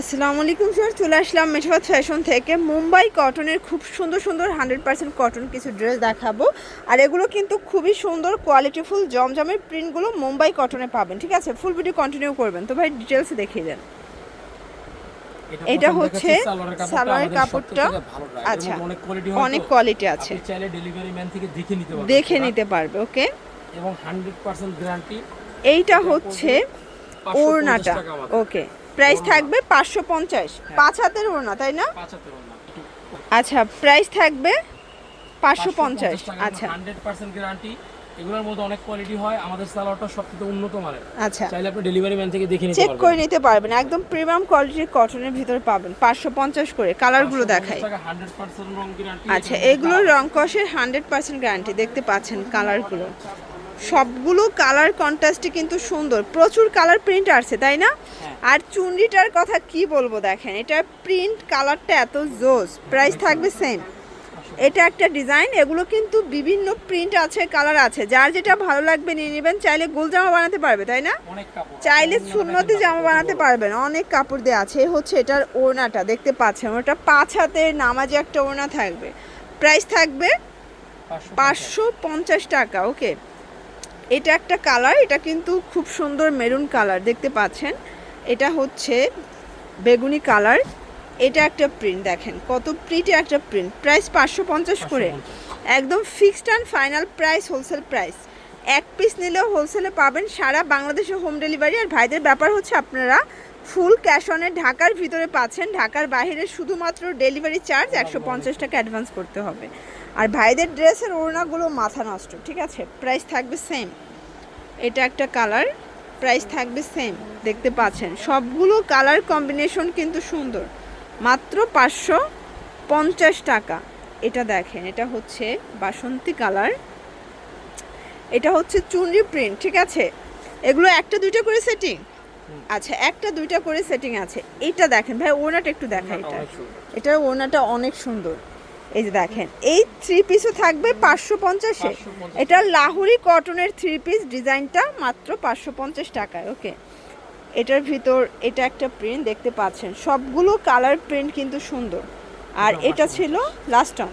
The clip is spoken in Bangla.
আসসালামু আলাইকুম স্যার চলে আসলাম মেশাবাদ ফ্যাশন থেকে। মুম্বাই কটনের খুব সুন্দর সুন্দর হান্ড্রেড পার্সেন্ট কটন কিছু ড্রেস দেখাবো। আর এগুলো কিন্তু খুবই সুন্দর কোয়ালিটিফুল জমজমের প্রিন্টগুলো মুম্বাই কটনে পাবেন ঠিক আছে? ফুল ভিডিও কন্টিনিউ করবেন। তো ভাই ডিটেলস দেখিয়ে দেন। এটা হচ্ছে সালোয়ারের কাপড়টা, আচ্ছা, অনেক কোয়ালিটি আছে। চাইলে ডেলিভারি ম্যান থেকে দেখে নিতে পারবেন দেখে নিতে পারবে ওকে এবং 100% গ্যারান্টি এইটা হচ্ছে ওড়নাটা ওকে প্রাইস থাকবে পাঁচশো পঞ্চাশ। পাঁচ হাতের ওড়না তাই না। আচ্ছা প্রাইস থাকবে পাঁচশো পঞ্চাশ। আচ্ছা। 100% গ্যারান্টি। এগুলোর মধ্যে অনেক কোয়ালিটি হয়। আমাদের সালোয়ারটা সবথেকে উন্নত মানের। আচ্ছা। চাইলে আপনি ডেলিভারি ম্যান থেকে দেখে নিতে চেক করে নিতে পারবেন। একদম প্রিমিয়াম কোয়ালিটির কটনের ভিতর পাবেন। পাঁচশো পঞ্চাশ করে কালারগুলো 550 দেখাই। 100% রং গ্যারান্টি আচ্ছা এগুলোর রং কষের হান্ড্রেড পার্সেন্ট গ্যারান্টি দেখতে পাচ্ছেন কালারগুলো সবগুলো কালার কন্ট্রাস্টে কিন্তু সুন্দর। প্রচুর কালার প্রিন্ট আসছে তাই না? হ্যাঁ। আর চুনরিটার কথা কি বলব দেখেন এটার প্রিন্ট কালারটা এত জোস প্রাইস থাকবে সেম এটা একটা ডিজাইন এগুলো কিন্তু বিভিন্ন প্রিন্ট আছে কালার আছে। যার যেটা ভালো লাগবে নিয়ে নেবেন চাইলে গোল জামা বানাতে পারবে তাই না? চাইলে সুন্নতি জামা বানাতে পারবেন অনেক কাপড় দেওয়া আছে। হচ্ছে এটার ওড়নাটা দেখতে পাচ্ছেন? ওটা পাঁচ হাতের নামাজে একটা ওড়না থাকবে। প্রাইস থাকবে পাঁচশো পঞ্চাশ টাকা ওকে। এটা একটা কালার এটা কিন্তু খুব সুন্দর মেরুন কালার দেখতে পাচ্ছেন? এটা হচ্ছে বেগুনি কালার। এটা একটা প্রিন্ট দেখেন কত প্রিন্টে একটা প্রিন্ট প্রাইস পাঁচশো পঞ্চাশ করে। একদম fixed and final price wholesale price এক পিস নিলেও হোলসেলে পাবেন সারা বাংলাদেশে হোম ডেলিভারি আর ভাইদের ব্যাপার হচ্ছে আপনারা ফুল ক্যাশ অনে ঢাকার ভিতরে পাচ্ছেন। ঢাকার বাইরে শুধুমাত্র ডেলিভারি চার্জ একশো পঞ্চাশ টাকা অ্যাডভান্স করতে হবে। আর ভাইদের ড্রেসের ওড়নাগুলো মাথা নষ্ট, ঠিক আছে? প্রাইস থাকবে সেম এটা একটা কালার প্রাইস থাকবে সেম দেখতে পাচ্ছেন, সবগুলো কালার কম্বিনেশন কিন্তু সুন্দর। মাত্র পাঁচশো পঞ্চাশ টাকা। এটা দেখেন, এটা হচ্ছে বাসন্তী কালার এটা হচ্ছে চুনরি প্রিন্ট ঠিক আছে? এগুলো একটা দুইটা করে সেটিং আচ্ছা একটা দুইটা করে সেটিং আছে। এটা দেখেন ভাই ওড়নাটা একটু দেখা এটা। এটার ওড়নাটা অনেক সুন্দর। এই যে দেখেন এই থ্রি পিসও থাকবে পাঁচশো পঞ্চাশে এটা লাহুরি কটনের থ্রি পিস ডিজাইনটা মাত্র পাঁচশো পঞ্চাশ টাকায় ওকে এটার ভিতর এটা একটা প্রিন্ট দেখতে পাচ্ছেন। সবগুলো কালার প্রিন্ট কিন্তু সুন্দর। আর এটা এটা 550 ছিল লাস্ট টাইম